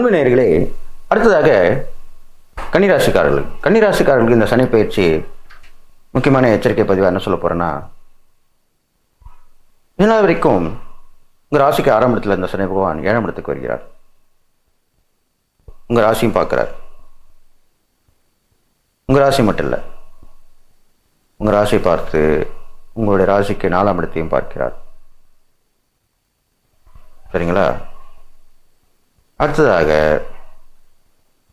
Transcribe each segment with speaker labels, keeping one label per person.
Speaker 1: அன்பு நேயர்களே அடுத்ததாக கன்னிராசிக்காரர்கள். கன்னிராசிக்காரர்களுக்கு இந்த சனி பயிற்சி முக்கியமான எச்சரிக்கை பதிவாக என்ன சொல்ல போகிறேன்னா இதனால் வரைக்கும் உங்கள் ராசிக்கு ஆறாம் இடத்துல இந்த சனி பகவான் ஏழாம் இடத்துக்கு வருகிறார். உங்கள் ராசியும் பார்க்குறார். உங்கள் ராசி மட்டும் இல்லை உங்கள் ராசியை பார்த்து உங்களுடைய ராசிக்கு நாலாம் இடத்தையும் பார்க்கிறார். சரிங்களா? அடுத்ததாக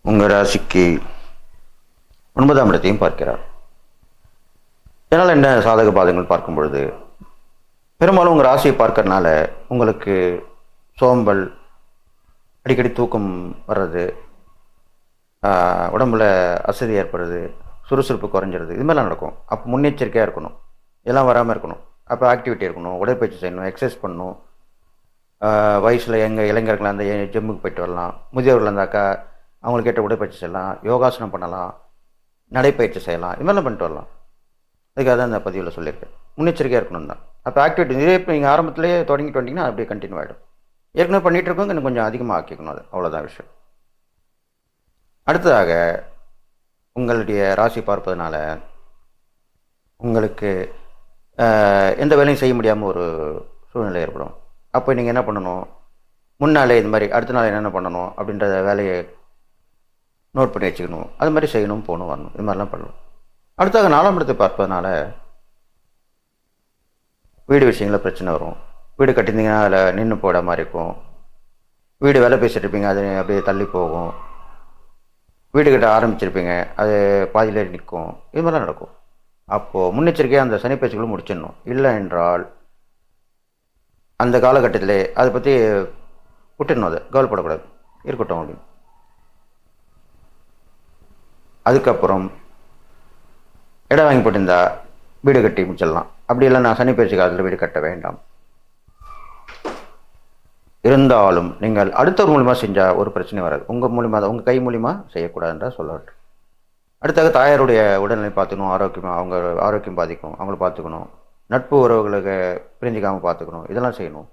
Speaker 1: உங்கள் ராசிக்கு ஒன்பதாம் இடத்தையும் பார்க்கிறார். இதனால் என்ன சாதக பாதங்கள் பார்க்கும் பொழுது பெரும்பாலும் உங்கள் ராசியை பார்க்கறனால உங்களுக்கு சோம்பல் அடிக்கடி தூக்கம் வர்றது உடம்புல அசதி ஏற்படுறது சுறுசுறுப்பு குறைஞ்சிருது இது மாதிரிலாம் நடக்கும். அப்போ முன்னெச்சரிக்கையாக இருக்கணும். இதெல்லாம் வராமல் இருக்கணும். அப்போ ஆக்டிவிட்டி இருக்கணும். உடற்பயிற்சி செய்யணும். எக்ஸசைஸ் பண்ணணும். வயசில் எங்கள் இளைஞர்களாக இருந்தால் ஜிம்முக்கு போயிட்டு வரலாம். முதியோர்களாக இருந்தாக்கா அவங்களுக்கு ஏற்ற உடற்பயிற்சி செய்யலாம் யோகாசனம் பண்ணலாம் நடைப்பயிற்சி செய்யலாம் இது பண்ணிட்டு வரலாம். அதுக்காக தான் இந்த பதிவில் சொல்லியிருக்கேன். முன்னெச்சரிக்கையாக இருக்கணும் தான். அப்போ ஆக்டிவிட்டி இதே இப்போ நீங்கள் ஆரம்பத்திலே தொடங்கிட்டு வந்தீங்கன்னா அப்படியே கண்டினியூ ஆகிடும் ஏற்கனவே பண்ணிகிட்டு இருக்கவங்க இன்னும் கொஞ்சம் அதிகமாக ஆக்கிக்கணும் அது. அவ்வளோதான் விஷயம். அடுத்ததாக உங்களுடைய ராசி பார்ப்பதனால உங்களுக்கு எந்த வேலையும் செய்ய முடியாமல் ஒரு சூழ்நிலை ஏற்படும். அப்போ நீங்கள் என்ன பண்ணணும்? முன்னாலே இது மாதிரி அடுத்த நாள் என்னென்ன பண்ணணும்? அப்படின்ற வேலையை நோட் பண்ணி வச்சுக்கணும். அது மாதிரி செய்யணும் போகணும் வரணும். இது மாதிரிலாம் பண்ணணும். அடுத்தாக நாலாம் இடத்தை பார்ப்பதனால வீடு விஷயங்களில் பிரச்சனை வரும். வீடு கட்டியிருந்தீங்கன்னா அதில் நின்று போட மாதிரி இருக்கும். வீடு வேலை பேசிட்டு இருப்பீங்க அது அப்படியே தள்ளி போகும். வீடு கட்ட ஆரம்பிச்சிருப்பீங்க அது பாதியிலே நிற்கும். இது மாதிரிலாம் நடக்கும். அப்போது முன்னெச்சரிக்கையாக அந்த சனி பேச்சுகளும் முடிச்சிடணும். இல்லை என்றால் அந்த காலகட்டத்திலே அதை பற்றி விட்டுடணும் அதை கவலைப்படக்கூடாது. இருக்கட்டும் அப்படின்னு. அதுக்கப்புறம் இடம் வாங்கி போட்டிருந்தா வீடு கட்டி முடிச்சிடலாம். அப்படி நான் சனி பேச்சு காலத்தில் வீடு கட்ட வேண்டாம். இருந்தாலும் நீங்கள் அடுத்தவர் மூலிமா செஞ்சால் ஒரு பிரச்சனை வராது. உங்கள் மூலிமா உங்கள் கை மூலிமா செய்யக்கூடாதுன்றா சொல்லட்டும். அடுத்தாக தாயாருடைய உடல்நிலை பார்த்துக்கணும் ஆரோக்கியமாக அவங்க ஆரோக்கியம் பாதிக்கும் அவங்கள பார்த்துக்கணும். நட்பு உறவுகளுக்கு பிரிஞ்சிக்காமல் பார்த்துக்கணும். இதெல்லாம் செய்யணும்.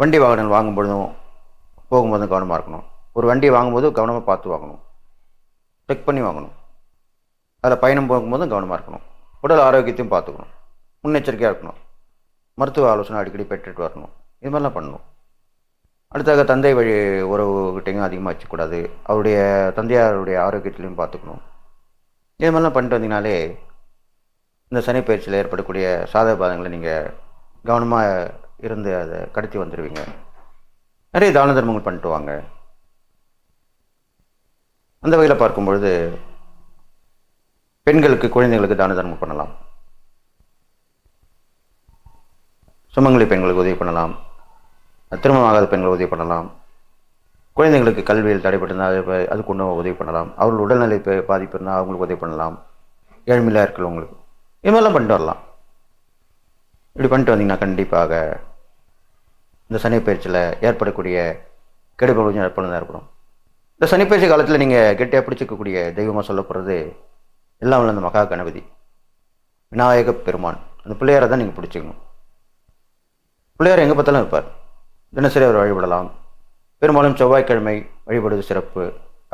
Speaker 1: வண்டி வாகனங்கள் வாங்கும்பொழுதும் போகும்போதும் கவனமாக இருக்கணும். ஒரு வண்டி வாங்கும்போது கவனமாக பார்த்து வாங்கணும். செக் பண்ணி வாங்கணும். அதில் பயணம் போகும்போதும் கவனமாக இருக்கணும். உடல் ஆரோக்கியத்தையும் பார்த்துக்கணும். முன்னெச்சரிக்கையாக இருக்கணும். மருத்துவ ஆலோசனை அடிக்கடி பெற்றுட்டு வரணும். இது மாதிரிலாம் பண்ணணும். அடுத்தாக தந்தை வழி உறவுகிட்டையும் அதிகமாக வச்சுக்கூடாது அவருடைய தந்தையாருடைய ஆரோக்கியத்திலையும் பார்த்துக்கணும். இது மாதிரிலாம் பண்ணிட்டு வந்தீங்கனாலே இந்த சனி பயிற்சியில் ஏற்படக்கூடிய சாதக பாதங்களை நீங்கள் கவனமாக இருந்து அதை கடத்தி வந்துடுவீங்க நிறைய தான தர்மங்கள் பண்ணிட்டு வாங்க. அந்த வகையில் பார்க்கும் பொழுது பெண்களுக்கு குழந்தைகளுக்கு தான தர்மம் பண்ணலாம். சுமங்கலி பெண்களுக்கு உதவி பண்ணலாம். திருமணமாகாத பெண்களுக்கு உதவி பண்ணலாம். குழந்தைங்களுக்கு கல்வியில் தடைப்பட்டிருந்தால் அது அதுக்கு உதவி பண்ணலாம். அவர்கள் உடல்நிலை பாதிப்பு இருந்தால் அவங்களுக்கு உதவி பண்ணலாம். ஏழ்மையிலாக இருக்கிறவங்களுக்கு இது மாதிரிலாம் பண்ணிட்டு வரலாம். இப்படி பண்ணிட்டு வந்தீங்கன்னா கண்டிப்பாக இந்த சனி பயிற்சியில் ஏற்படக்கூடிய கெடுபல் கொஞ்சம் ஏற்படும் ஏற்படும் இந்த சனிப்பயிற்சி காலத்தில் நீங்கள் கெட்டியாக பிடிச்சிக்கக்கூடிய தெய்வமாக சொல்லப்படுறது எல்லாம் உள்ள அந்த மகா கணபதி விநாயக பெருமான். அந்த பிள்ளையாரை தான் நீங்கள் பிடிச்சிக்கணும். பிள்ளையார் எங்கே பார்த்தாலும் இருப்பார். தினசரி அவர் வழிபடலாம். பெரும்பாலும் செவ்வாய்க்கிழமை வழிபடுவது சிறப்பு.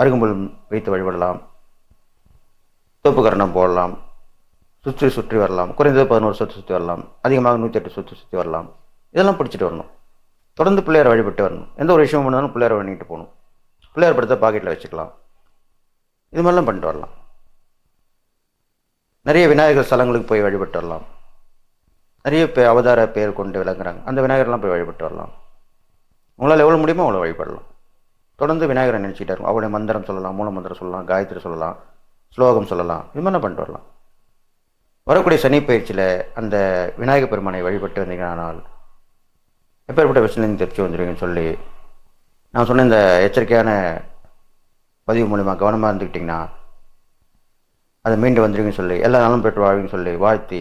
Speaker 1: அருகம்புல் வைத்து வழிபடலாம். தோப்புக்கரணம் போடலாம். சுற்றி சுற்றி வரலாம். குறைந்தது பதினோரு சொத்து சுற்றி வரலாம். அதிகமாக நூற்றி எட்டு சுற்றி சுற்றி வரலாம். இதெல்லாம் பிடிச்சிட்டு வரணும். தொடர்ந்து பிள்ளையாரை வழிபட்டு வரணும். எந்த ஒரு விஷயம் பண்ணாலும் பிள்ளையாரை வழிகிட்டு போகணும். பிள்ளையார் படத்தை பாக்கெட்டில் வச்சுக்கலாம். இது மாதிரிலாம் பண்ணிட்டு வரலாம். நிறைய விநாயகர் ஸ்தலங்களுக்கு போய் வழிபட்டு வரலாம். நிறைய பே அவதார பேர் கொண்டு விளங்குறாங்க. அந்த விநாயகர்லாம் போய் வழிபட்டு வரலாம். உங்களால் எவ்வளோ முடியுமோ அவ்வளோ வழிபடலாம். தொடர்ந்து விநாயகரை நினச்சிக்கிட்டே இருக்கும் அவருடைய மந்திரம் சொல்லலாம் மூல மந்திரம் சொல்லலாம் காயத்ரி சொல்லலாம் ஸ்லோகம் சொல்லலாம். இது மாதிரிலாம் பண்ணிட்டு வரலாம். வரக்கூடிய சனி பயிற்சியில் அந்த விநாயகர் பெருமானை வழிபட்டு வந்தீங்கன்னால் எப்பேற்பட்ட பிரச்சனையும் தெரிச்சு வந்துடுவீங்கன்னு சொல்லி நான் சொன்ன இந்த எச்சரிக்கையான பதிவு மூலிமா கவனமாக இருந்துக்கிட்டிங்கன்னா அதை மீண்டு வந்துடுவீங்கன்னு சொல்லி எல்லா நாளும் பெற்று வாழ்வீங்கன்னு சொல்லி வாழ்த்தி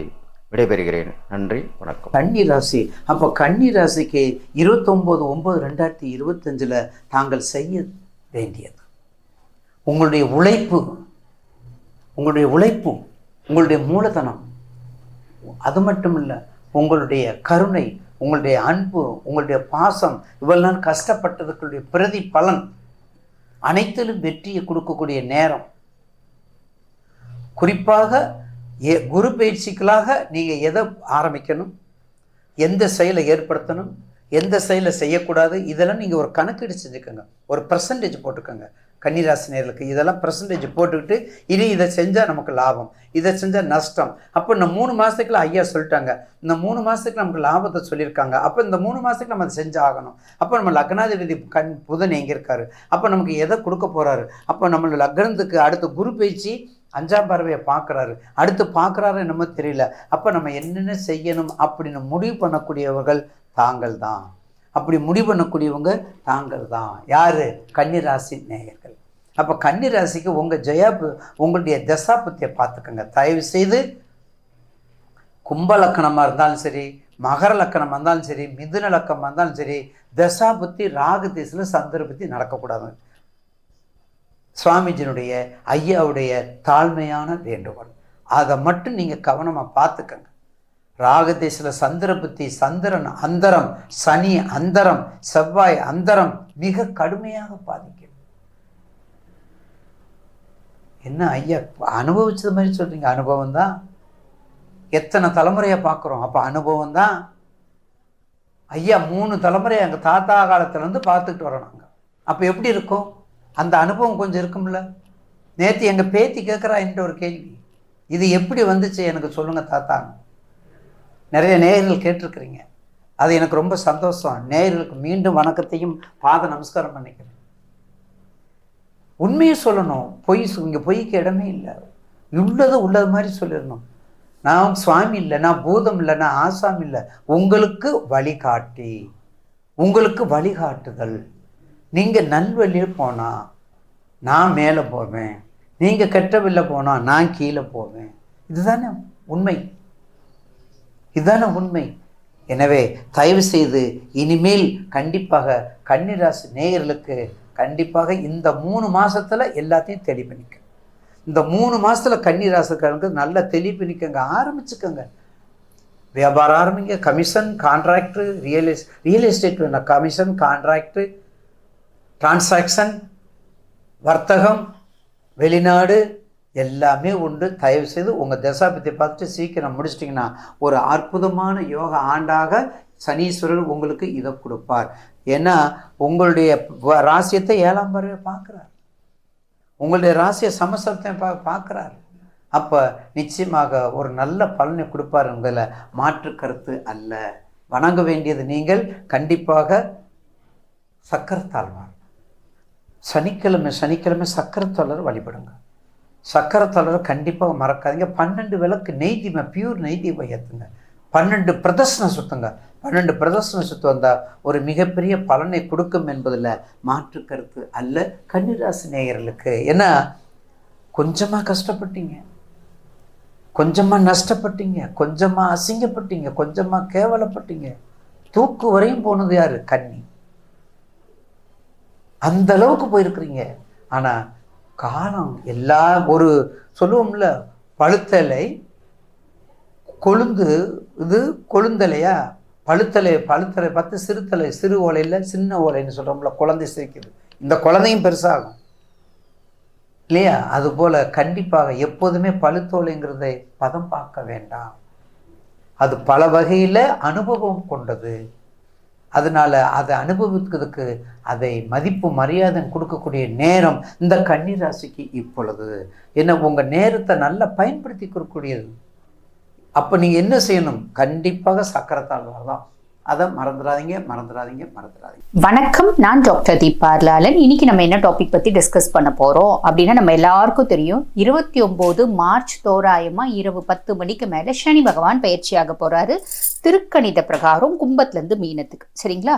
Speaker 1: விடைபெறுகிறேன். நன்றி வணக்கம்.
Speaker 2: கன்னி ராசி. அப்போ கன்னி ராசிக்கு இருபத்தொம்போது ஒம்பது ரெண்டாயிரத்தி இருபத்தஞ்சில் தாங்கள் செய்ய வேண்டியது. உங்களுடைய உழைப்பு உங்களுடைய உழைப்பு உங்களுடைய மூலதனம். அது மட்டும் இல்லை உங்களுடைய கருணை உங்களுடைய அன்பு உங்களுடைய பாசம் இவெல்லாம் கஷ்டப்பட்டதுக்குடைய பிரதி பலன் அனைத்திலும் வெற்றியை கொடுக்கக்கூடிய நேரம். குறிப்பாக ஏ குரு பயிற்சிகளாக நீங்கள் எதை ஆரம்பிக்கணும்? எந்த செயலை ஏற்படுத்தணும்? எந்த செயலை செய்யக்கூடாது? இதெல்லாம் நீங்கள் ஒரு கணக்கீடு செஞ்சுக்கோங்க. ஒரு பர்சன்டேஜ் போட்டுக்கோங்க. கன்னிராசினியர்களுக்கு இதெல்லாம் பர்சன்டேஜ் போட்டுக்கிட்டு இனி இதை செஞ்சால் நமக்கு லாபம் இதை செஞ்சால் நஷ்டம். அப்போ இந்த மூணு மாதத்துக்குள்ள ஐயா சொல்லிட்டாங்க. இந்த மூணு மாதத்துக்கு நமக்கு லாபத்தை சொல்லியிருக்காங்க. அப்போ இந்த மூணு மாதத்துக்கு நம்ம அதை செஞ்சு ஆகணும். அப்போ நம்ம லக்னாதிபதி கண் புதன் எங்கே இருக்காரு? அப்போ நமக்கு எதை கொடுக்க போகிறாரு அப்போ நம்ம லக்னத்துக்கு அடுத்த குரு பயிற்சி அஞ்சாம் பறவையை பார்க்குறாரு. அடுத்து பார்க்குறாரு என்னமோ தெரியல. அப்போ நம்ம என்னென்ன செய்யணும் அப்படின்னு முடிவு பண்ணக்கூடியவர்கள் தாங்கள் தான் அப்படி முடிவு பண்ணக்கூடியவங்க தாங்கள் தான். யார்? கன்னிராசி நேயர்கள். அப்போ கன்னிராசிக்கு உங்கள் ஜெயா உங்களுடைய தசாபத்தியை பார்த்துக்கோங்க. தயவு செய்து கும்ப லக்கணமாக இருந்தாலும் சரி மகர லக்கணமாக இருந்தாலும் சரி மிதுன லக்கணமாக இருந்தாலும் சரி தசாபுத்தி ராகு திசையில் சந்திரபுத்தி நடக்கக்கூடாது. சுவாமிஜினுடைய ஐயாவுடைய தாழ்மையான வேண்டுகோள். அதை மட்டும் நீங்கள் கவனமாக பார்த்துக்கங்க. ராகதேசில் சந்திரபுத்தி சந்திரன் அந்தரம் சனி அந்தரம் செவ்வாய் அந்தரம் மிக கடுமையாக பாதிக்கும் என்ன ஐயா அனுபவிச்சது மாதிரி சொல்கிறீங்க அனுபவம் தான். எத்தனை தலைமுறையை பார்க்குறோம். அப்போ அனுபவம் தான். ஐயா மூணு தலைமுறை எங்கள் தாத்தா காலத்துலேருந்து பார்த்துக்கிட்டு வரோம் நாங்கள் அப்போ எப்படி இருக்கும்? அந்த அனுபவம் கொஞ்சம் இருக்கும்ல. நேற்று எங்கள் பேத்தி கேட்குறா என்கிட்ட ஒரு கேள்வி. இது எப்படி வந்துச்சு? எனக்கு சொல்லுங்கள் தாத்தான்னு நிறைய நேயர்கள் கேட்டிருக்கிறீங்க. அது எனக்கு ரொம்ப சந்தோஷம். நேயர்களுக்கு மீண்டும் வணக்கத்தையும் பாத நமஸ்காரம் பண்ணிக்கிறேன். உண்மையை சொல்லணும். பொய் இங்கே பொய்க்கு இடமே இல்லை. உள்ளதை உள்ளது மாதிரி சொல்லிடணும். நான் சுவாமி இல்லை நான் பூதம் இல்லை நான் ஆசாம் இல்லை. உங்களுக்கு வழிகாட்டி. உங்களுக்கு வழிகாட்டுதல். நீங்கள் நல்வழியில் போனால் நான் மேலே போவேன். நீங்கள் கெட்ட வெளில போனால் நான் கீழே போவேன். இதுதானே உண்மை. இதான உண்மை. எனவே தயவு செய்து இனிமேல் கண்டிப்பாக கன்னிராசி நேயர்களுக்கு கண்டிப்பாக இந்த மூணு மாதத்தில் எல்லாத்தையும் தெளிவு பண்ணிக்க இந்த மூணு மாதத்தில் கன்னிராசிக்காரங்க நல்லா தெளிவு நிற்கங்க ஆரம்பிச்சுக்கோங்க. வியாபாரம் ஆரம்பிங்க. Commission contract real S real estate வேணும் கமிஷன் கான்ட்ராக்டு டிரான்சாக்ஷன் வர்த்தகம் வெளிநாடு எல்லாமே உண்டு. தயவு செய்து உங்கள் தசாபத்தை பார்த்துட்டு சீக்கிரம் முடிச்சிட்டிங்கன்னா ஒரு அற்புதமான யோக ஆண்டாக சனீஸ்வரர் உங்களுக்கு இதை கொடுப்பார். ஏன்னா உங்களுடைய ராசியத்தை ஏழாம் பறவை பார்க்குறார். உங்களுடைய ராசியை சமசத்தை பா பார்க்குறார். அப்போ நிச்சயமாக ஒரு நல்ல பலனை கொடுப்பாருங்கிறதுல மாற்று கருத்து அல்ல. வணங்க வேண்டியது நீங்கள் கண்டிப்பாக சக்கரத்தாழ்வார். சனிக்கிழமை சனிக்கிழமை சக்கரத்தாளர் வழிபடுங்க சக்கரத்தாளரை கண்டிப்பாக மறக்காதீங்க. பன்னெண்டு விளக்கு நெய் தீபம் பியூர் நெய் தீபம் ஏற்றுங்க பன்னெண்டு பிரதர்சனம் சுத்துங்க. பன்னெண்டு பிரதர்சன சுத்தம் வந்தால் ஒரு மிகப்பெரிய பலனை கொடுக்கும் என்பதில் மாற்று கருத்து அல்ல கன்னிராசி நேயர்களுக்கு. ஏன்னா கொஞ்சமாக கஷ்டப்பட்டீங்க. கொஞ்சமாக நஷ்டப்பட்டீங்க. கொஞ்சமாக அசிங்கப்பட்டீங்க. கொஞ்சமாக கேவலப்பட்டீங்க. தூக்கு வரையும் போனது யார்? கன்னி. அந்த அளவுக்கு போயிருக்கிறீங்க. ஆனால் காலம் எல்லா ஒரு சொல்லுவோம்ல பழுத்தலை கொழுந்து இது கொழுந்தலையா? பழுத்தலை பழுத்தலை பார்த்து சிறுத்தலை சிறு ஓலையில் சின்ன ஓலைன்னு சொல்கிறோம்ல குழந்தை சிரிக்குது இந்த குழந்தையும் பெருசாகும். இல்லையா? அதுபோல் கண்டிப்பாக எப்போதுமே பழுத்தோலைங்கிறதை பதம் பார்க்க வேண்டாம். அது பல வகையில் அனுபவம் கொண்டது. அதனால அதை அனுபவிக்கிறதுக்கு அதை மதிப்பு மரியாதை கொடுக்கக்கூடிய நேரம் இந்த கன்னிராசிக்கு இப்பொழுது. என்ன உங்கள் நேரத்தை நல்லா பயன்படுத்தி கொடுக்கக்கூடியது. அப்போ நீங்கள் என்ன செய்யணும்? கண்டிப்பாக சக்கரத்தாழ்வார் தான். அதை மறந்துடாதீங்க மறந்துடாதீங்க மறந்துடாதீங்க.
Speaker 3: வணக்கம் நான் டாக்டர் தீபார்லாலன் இன்னைக்கு நம்ம என்ன டாபிக் பத்தி டிஸ்கஸ் பண்ண போறோம் அப்படின்னா நம்ம எல்லாருக்கும் தெரியும். இருபத்தி ஒன்பது மார்ச் தோராயமா இரவு பத்து மணிக்கு மேல சனி பகவான் பயிற்சியாக போறாரு. திருக்கணித பிரகாரம் கும்பத்துல இருந்து மீனத்துக்கு. சரிங்களா?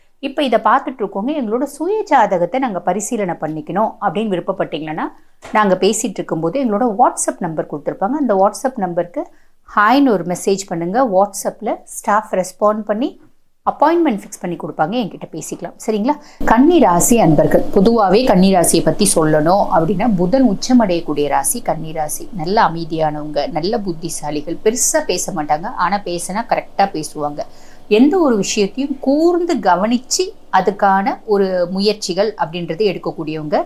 Speaker 3: இப்போ இதை பார்த்துட்டு இருக்கோங்க எங்களோட சுய ஜாதகத்தை நாங்கள் பரிசீலனை பண்ணிக்கணும் அப்படின்னு விருப்பப்பட்டீங்கன்னா நாங்கள் பேசிகிட்டு இருக்கும்போது எங்களோட வாட்ஸ்அப் நம்பர் கொடுத்துருப்பாங்க. அந்த வாட்ஸ்அப் நம்பருக்கு ஹாய்னு ஒரு மெசேஜ் பண்ணுங்கள் வாட்ஸ்அப்பில் ஸ்டாஃப் ரெஸ்பாண்ட் பண்ணி அப்பாயின்மெண்ட் ஃபிக்ஸ் பண்ணி கொடுப்பாங்க என்கிட்ட பேசிக்கலாம். சரிங்களா? கன்னி ராசி அன்பர்கள் பொதுவாகவே கன்னி ராசியை பற்றி சொல்லணும் அப்படின்னா புதன் உச்சமடையக்கூடிய ராசி கன்னி ராசி நல்ல அமைதியானவங்க நல்ல புத்திசாலிகள் பெருசாக பேச மாட்டாங்க ஆனால் பேசினா கரெக்டாக பேசுவாங்க. எந்த ஒரு விஷயத்தையும் கூர்ந்து கவனித்து அதுக்கான ஒரு முயற்சிகள் அப்படின்றது எடுக்கக்கூடியவங்க.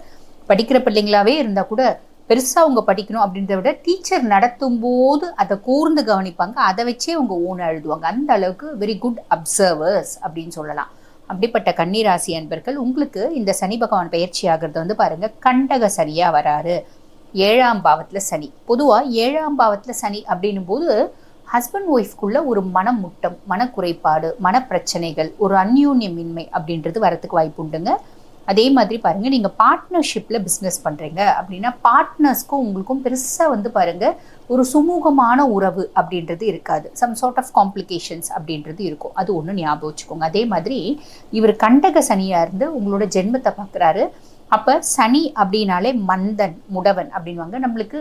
Speaker 3: படிக்கிற பிள்ளைங்களாவே இருந்தால் கூட பெருசாக அவங்க படிக்கணும் அப்படின்றத விட டீச்சர் நடத்தும் போது அதை கூர்ந்து கவனிப்பாங்க. அதை வச்சே அவங்க ஊன எழுதுவாங்க அந்த அளவுக்கு வெரி குட் அப்சர்வர்ஸ் அப்படின்னு சொல்லலாம். அப்படிப்பட்ட கன்னிராசி அன்பர்கள் உங்களுக்கு இந்த சனி பகவான் பயிற்சி ஆகிறது வந்து பாருங்க கண்டக சனியாக வராரு. ஏழாம் பாவத்துல சனி. பொதுவா ஏழாம் பாவத்துல சனி அப்படின்னும் போது ஹஸ்பண்ட் ஒய்ஃப்குள்ள ஒரு மனமுட்டம் மனக்குறைபாடு மனப்பிரச்சனைகள் ஒரு அந்யூன்யமின்மை அப்படின்றது வரத்துக்கு வாய்ப்பு உண்டுங்க. அதே மாதிரி பாருங்கள் நீங்கள் பார்ட்னர்ஷிப்பில் பிஸ்னஸ் பண்ணுறீங்க அப்படின்னா பார்ட்னர்ஸ்க்கும் உங்களுக்கும் பெருசாக வந்து பாருங்க ஒரு சுமூகமான உறவு அப்படின்றது இருக்காது. சம் சார்ட் ஆஃப் காம்ப்ளிகேஷன்ஸ் அப்படின்றது இருக்கும். அது ஒன்று ஞாபகம் வச்சுக்கோங்க. அதே மாதிரி இவர் கண்டக சனியாக இருந்து உங்களோட ஜென்மத்தை பார்க்குறாரு அப்போ சனி அப்படின்னாலே மந்தன் முடவன் அப்படின்வாங்க நம்மளுக்கு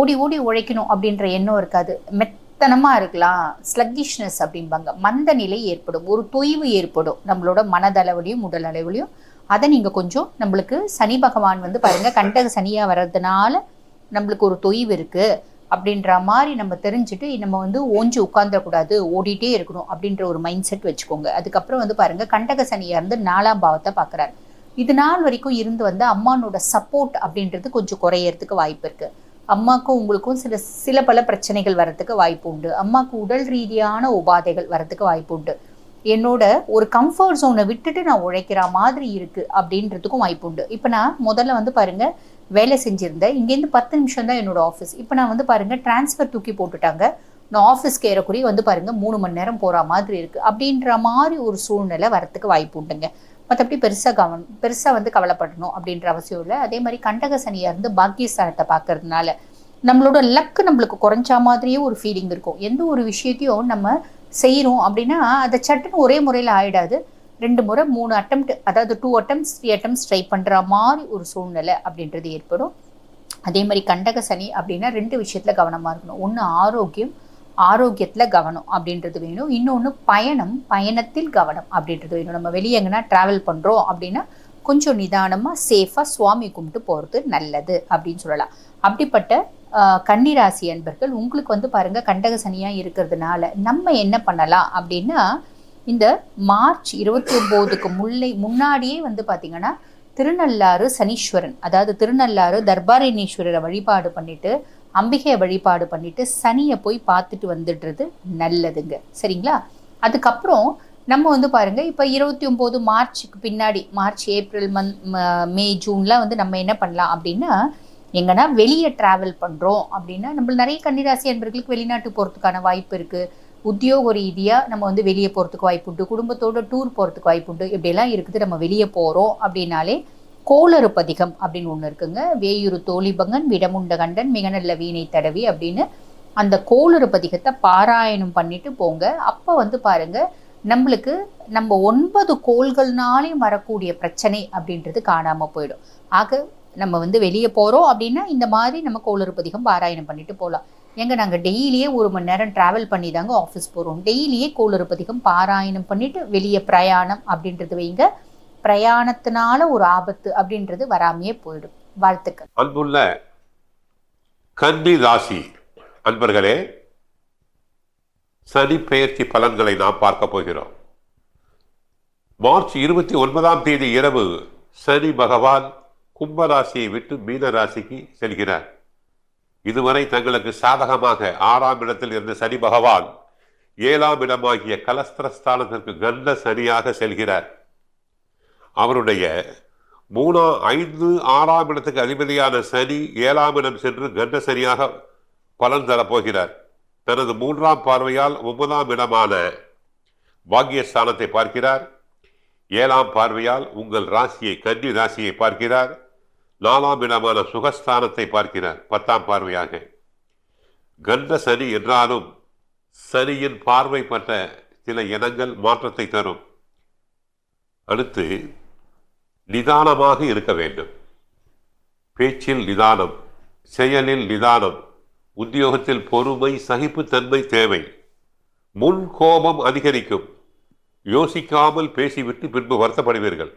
Speaker 3: ஓடி ஓடி உழைக்கணும் அப்படின்ற எண்ணம் இருக்காது. மெத்தனமாக இருக்கலாம். ஸ்லக்கிஷ்னஸ் அப்படிம்பாங்க. மந்த நிலை ஏற்படும். ஒரு தொய்வு ஏற்படும். நம்மளோட மனதளவுலையும் உடல் அளவுலையும் அதை நீங்கள் கொஞ்சம் நம்மளுக்கு சனி பகவான் வந்து பாருங்கள் கண்டக சனியாக வர்றதுனால நம்மளுக்கு ஒரு தொய்வு இருக்குது அப்படின்ற மாதிரி நம்ம தெரிஞ்சுட்டு நம்ம வந்து ஓஞ்சி உட்காந்துடக்கூடாது ஓடிட்டே இருக்கணும் அப்படின்ற ஒரு மைண்ட் செட் வச்சுக்கோங்க. அதுக்கப்புறம் வந்து பாருங்க கண்டக சனியாக இருந்து நாலாம் பாவத்தை பார்க்குறாரு. இது நாள் வரைக்கும் இருந்து வந்து அம்மானோட சப்போர்ட் அப்படின்றது கொஞ்சம் குறையறதுக்கு வாய்ப்பு இருக்குது அம்மாக்கும் உங்களுக்கும் சில சில பல பிரச்சனைகள் வரத்துக்கு வாய்ப்பு உண்டு. அம்மாவுக்கு உடல் ரீதியான உபாதைகள் வரத்துக்கு வாய்ப்பு உண்டு. என்னோட ஒரு கம்ஃபர்ட் ஜோனை விட்டுட்டு நான் உழைக்கிற மாதிரி இருக்கு அப்படின்றதுக்கும் வாய்ப்பு உண்டு. இப்போ நான் முதல்ல வந்து பாருங்க வேலை செஞ்சிருந்தேன். இங்கேருந்து பத்து நிமிஷம் தான் என்னோட ஆஃபீஸ் இப்போ நான் வந்து பாருங்க டிரான்ஸ்ஃபர் தூக்கி போட்டுட்டாங்க. நான் ஆஃபீஸ்க்கு ஏறக்குறைய வந்து பாருங்க மூணு மணி நேரம் போகிற மாதிரி இருக்கு. அப்படின்ற மாதிரி ஒரு சூழ்நிலை வரத்துக்கு வாய்ப்பு உண்டுங்க. மற்றபடி பெருசாக கவன் பெருசாக வந்து கவலைப்படணும் அப்படின்ற அவசியம் இல்லை. அதே மாதிரி கண்டக சனியாக இருந்து பாக்கியஸ்தானத்தை பார்க்கறதுனால நம்மளோட லக்கு நம்மளுக்கு குறைஞ்ச மாதிரியே ஒரு ஃபீலிங் இருக்கும். எந்த ஒரு விஷயத்தையும் நம்ம செய்கிறோம் அப்படின்னா அதை சட்டுன்னு ஒரே முறையில் ஆகிடாது ரெண்டு முறை மூணு அட்டம்ப்ட் அதாவது two attempts three attempts try பண்ணுற மாதிரி ஒரு சூழ்நிலை அப்படின்றது ஏற்படும். அதே மாதிரி கண்டக சனி அப்படின்னா ரெண்டு விஷயத்தில் கவனமாக இருக்கணும். ஒன்று ஆரோக்கியம் ஆரோக்கியத்தில் கவனம் அப்படின்றது வேணும். இன்னொன்று பயணம் பயணத்தில் கவனம் அப்படின்றது வேணும். நம்ம வெளியே எங்கன்னா ட்ராவல் பண்ணுறோம் அப்படின்னா கொஞ்சம் நிதானமாக சேஃபாக சுவாமி கும்பிட்டு போகிறது நல்லது அப்படின்னு சொல்லலாம். அப்படிப்பட்ட கன்னிராசி அன்பர்கள் உங்களுக்கு வந்து பாருங்கள் கண்டக சனியாக இருக்கிறதுனால நம்ம என்ன பண்ணலாம் அப்படின்னா இந்த மார்ச் இருபத்தி ஒம்போதுக்கு முல்லை முன்னாடியே வந்து பார்த்திங்கன்னா திருநள்ளாறு சனீஸ்வரன் அதாவது திருநள்ளாறு தர்பாரணீஸ்வரரை வழிபாடு பண்ணிட்டு அம்பிகையை வழிபாடு பண்ணிட்டு சனியை போய் பார்த்துட்டு வந்துடுறது நல்லதுங்க. சரிங்களா? அதுக்கப்புறம் நம்ம வந்து பாருங்க இப்போ இருபத்தி ஒம்பது மார்ச்சுக்கு பின்னாடி மார்ச் ஏப்ரல் மந்த் மே ஜூன்லாம் வந்து நம்ம என்ன பண்ணலாம் அப்படின்னா எங்கன்னா வெளியே ட்ராவல் பண்ணுறோம் அப்படின்னா நம்ம நிறைய கன்னிராசி அன்பர்களுக்கு வெளிநாட்டு போகிறதுக்கான வாய்ப்பு இருக்குது உத்தியோக ரீதியாக நம்ம வந்து வெளியே போகிறதுக்கு வாய்ப்பு உண்டு. குடும்பத்தோட டூர் போகிறதுக்கு வாய்ப்பு உண்டு. இப்படியெல்லாம் இருக்குது. நம்ம வெளியே போகிறோம் அப்படின்னாலே கோளறு பதிகம் அப்படின்னு ஒன்று இருக்குங்க. வேயுரு தோழிபங்கன் விடமுண்ட கண்டன் மிக நல்ல வீணை தடவி அப்படின்னு அந்த கோளறு பதிகத்தை பாராயணம் பண்ணிட்டு போங்க. அப்போ வந்து பாருங்க நம்மளுக்கு நம்ம ஒன்பது கோள்கள்னாலையும் வரக்கூடிய பிரச்சனை அப்படின்றது காணாமல் போயிடும். ஆக நம்ம வந்து வெளியே போகிறோம் அப்படின்னா இந்த மாதிரி நம்ம கோளறு பதிகம் பாராயணம் பண்ணிட்டு போகலாம் எங்க நாங்கள் டெய்லியே ஒரு மணி நேரம் ட்ராவல் பண்ணி தாங்க ஆஃபீஸ் போகிறோம் டெய்லியே கோளறு பதிகம் பாராயணம் பண்ணிட்டு வெளியே பிரயாணம் அப்படின்றது வைங்க. பிரயாணத்தினால ஒரு ஆபத்து அப்படின்றது வராமையே போயிடும். வாழ்த்துக்கள்.
Speaker 4: அன்புள்ள கன்னி ராசி அன்பர்களே சனி பெயர்ச்சி பலன்களை நாம் பார்க்க போகிறோம். மார்ச் இருபத்தி ஒன்பதாம் தேதி இரவு சனி பகவான் கும்ப ராசியை விட்டு மீன ராசிக்கு செல்கிறார். இதுவரை தங்களுக்கு சாதகமாக ஆறாம் இடத்தில் இருந்த சனி பகவான் ஏழாம் இடமாகிய கலஸ்திரஸ்தானத்திற்கு கண்ட சனியாக செல்கிறார். அவருடைய மூணா ஐந்து ஆறாம் இடத்துக்கு அதிபதியான சனி ஏழாம் இடம் சென்று கண்ட சனியாக பலன் தரப்போகிறார். தனது மூன்றாம் பார்வையால் ஒன்பதாம் இடமான பாக்கியஸ்தானத்தை பார்க்கிறார். ஏழாம் பார்வையால் உங்கள் ராசியை கன்னி ராசியை பார்க்கிறார். நாலாம் இடமான சுகஸ்தானத்தை பார்க்கிறார் பத்தாம் பார்வையாக. கண்ட சனி என்றாலும் சனியின் பார்வை பட்ட சில இனங்கள் மாற்றத்தை தரும். அடுத்து நிதானமாக இருக்க வேண்டும். பேச்சில் நிதானம் செயலில் நிதானம் உத்தியோகத்தில் பொறுமை சகிப்புத்தன்மை தேவை. முன் கோபம் அதிகரிக்கும். யோசிக்காமல் பேசிவிட்டு பின்பு வருத்தப்படுவீர்கள்.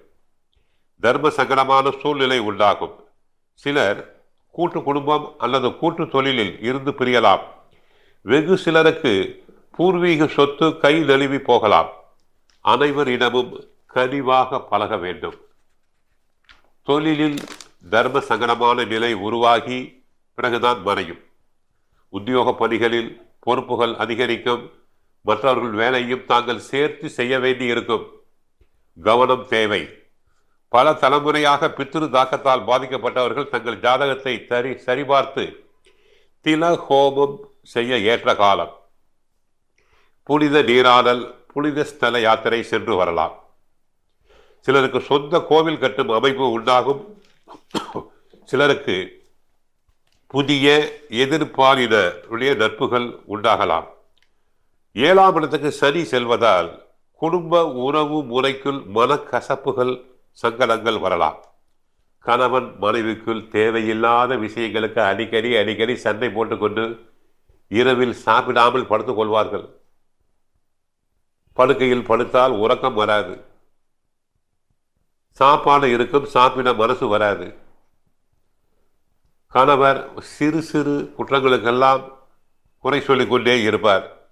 Speaker 4: தர்ம சங்கடமான சூழ்நிலை உண்டாகும். சிலர் கூட்டு குடும்பம் அல்லது கூட்டு தொழிலில் இருந்து பிரியலாம். வெகு சிலருக்கு பூர்வீக சொத்து கை நழுவி போகலாம். அனைவரிடமும் கனிவாக பழக வேண்டும். தொழிலில் தர்ம சங்கடமான நிலை உருவாகி பிறகுதான் மறையும். உத்தியோக பணிகளில் பொறுப்புகள் அதிகரிக்கும். மற்றவர்கள் வேலையும் தாங்கள் சேர்த்து செய்ய வேண்டி இருக்கும் கவனம் தேவை. பல தலைமுறையாக பித்ரு தாக்கத்தால் பாதிக்கப்பட்டவர்கள் தங்கள் ஜாதகத்தை சரி சரிபார்த்து தில ஹோமம் செய்ய ஏற்ற காலம். புனித நீராடல் புனித ஸ்தல யாத்திரை சென்று வரலாம். சிலருக்கு சொந்த கோவில் கட்டும் அமைப்பு உண்டாகும். சிலருக்கு புதிய எதிர்பாலினுடைய நட்புகள் உண்டாகலாம். ஏழாம் இடத்துக்கு சனி செல்வதால் குடும்ப உறவு முறைக்குள் மனக்கசப்புகள் சங்கடங்கள் வரலாம். கணவன் மனைவிக்குள் தேவையில்லாத விஷயங்களுக்கு அடிக்கடி அடிக்கடி சண்டை போட்டுக்கொண்டு இரவில் சாப்பிடாமல் படுத்துக் கொள்வார்கள். படுக்கையில் படுத்தால் உறக்கம் வராது. சாப்பாடு இருக்கும் சாப்பிட மனசு வராது. கணவர் சிறு சிறு குற்றங்களுக்கெல்லாம் குறை சொல்லிக்கொண்டே இருப்பார்.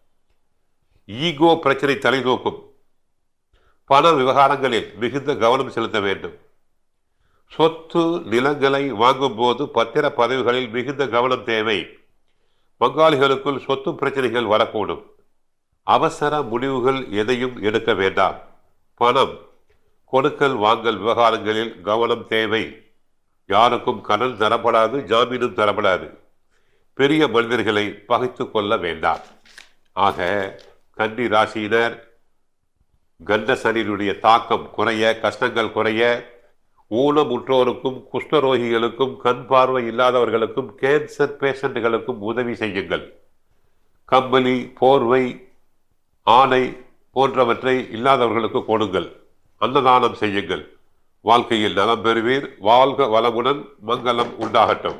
Speaker 4: ஈகோ பிரச்சனை தலைநோக்கும். பண விவகாரங்களில் மிகுந்த கவனம் செலுத்த வேண்டும். சொத்து நிலங்களை வாங்கும்போது பத்திர பதவிகளில் மிகுந்த கவனம் தேவை. பங்காளிகளுக்குள் சொத்து பிரச்சனைகள் வரக்கூடும். அவசர முடிவுகள் எதையும் எடுக்க வேண்டாம். பணம் கொடுக்கல் வாங்கல் விவகாரங்களில் கவனம் தேவை. யாருக்கும் கடன் தரப்படாது ஜாமீனும் தரப்படாது. பெரிய மனிதர்களை பகைத்து கொள்ள வேண்டாம். ஆக கன்னி ராசியினர் கண்ட சனியினுடைய தாக்கம் குறைய கஷ்டங்கள் குறைய ஊனமுற்றோருக்கும் குஷ்டரோகிகளுக்கும் கண் பார்வை இல்லாதவர்களுக்கும் கேன்சர் பேஷண்ட்டுகளுக்கும் உதவி செய்யுங்கள். கம்பளி போர்வை ஆணை போன்றவற்றை இல்லாதவர்களுக்கு கொடுங்கள். அன்னதானம் செய்யுங்கள். வாழ்க்கையில் நலம் பெறுவீர். வாழ்க வளமுடன் மங்களம் உண்டாகட்டும்.